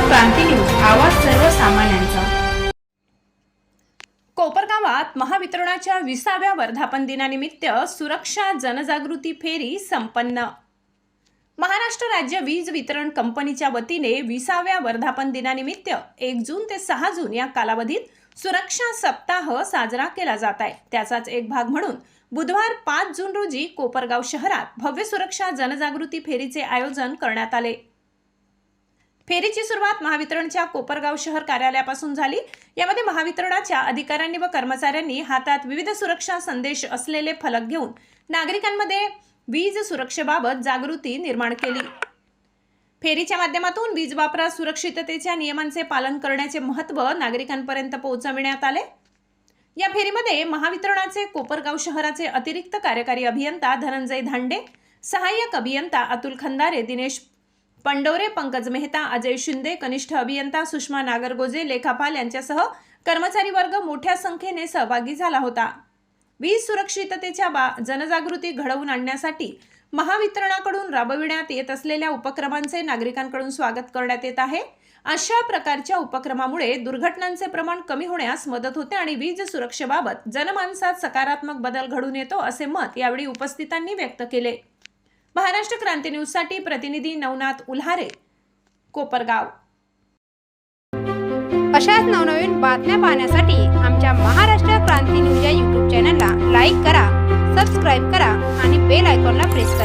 क्रांती news आवाज सर्वसामान्यांचा. कोपरगावात महावितरणाच्या विसाव्या वर्धापन दिनानिमित्त सुरक्षा जनजागृती फेरी संपन्न. महाराष्ट्र राज्य वीज वितरण कंपनीच्या वतीने विसाव्या वर्धापन दिनानिमित्त एक जून ते सहा जून या कालावधीत सुरक्षा सप्ताह साजरा केला जात आहे. त्याचाच एक भाग म्हणून बुधवार पाच जून रोजी कोपरगाव शहरात भव्य सुरक्षा जनजागृती फेरीचे आयोजन करण्यात आले. फेरीची सुरुवात महावितरणच्या कोपरगाव शहर कार्यालयापासून झाली. यामध्ये महावितरणाच्या अधिकाऱ्यांनी व कर्मचाऱ्यांनी हातात विविध सुरक्षा संदेश असलेले फलक घेऊन नागरिकांमध्ये वीज सुरक्षेबाबत जागृती निर्माण केली. फेरीच्या माध्यमातून वीज वापरात सुरक्षिततेच्या नियमांचे पालन करण्याचे महत्त्व नागरिकांपर्यंत पोहोचविण्यात आले. या फेरीमध्ये महावितरणाचे कोपरगाव शहराचे अतिरिक्त कार्यकारी अभियंता धनंजय धांडे सहाय्यक अभियंता अतुल खंदारे दिनेश पंडोरे पंकज मेहता अजय शिंदे कनिष्ठ अभियंता सुषमा नागरगोजे लेखापाल यांच्यासह कर्मचारी वर्ग मोठ्या संख्येने सहभागी झाला होता. वीज सुरक्षिततेच्या बा जनजागृती घडवून आणण्यासाठी महावितरणाकडून राबविण्यात येत असलेल्या उपक्रमांचे नागरिकांकडून स्वागत करण्यात येत आहे. अशा प्रकारच्या उपक्रमामुळे दुर्घटनांचे प्रमाण कमी होण्यास मदत होते आणि वीज सुरक्षेबाबत जनमानसात सकारात्मक बदल घडून येतो असे मत यावेळी उपस्थितांनी व्यक्त केले. महाराष्ट्र क्रांती न्यूजसाठी प्रतिनिधी नवनाथ उल्हारे कोपरगाव. अशाच नवनवीन बातम्या पाहण्यासाठी आमच्या महाराष्ट्र क्रांती न्यूज या यूट्यूब चॅनलला लाईक करा सबस्क्राईब करा आणि बेल आयकॉनला प्रेस करा.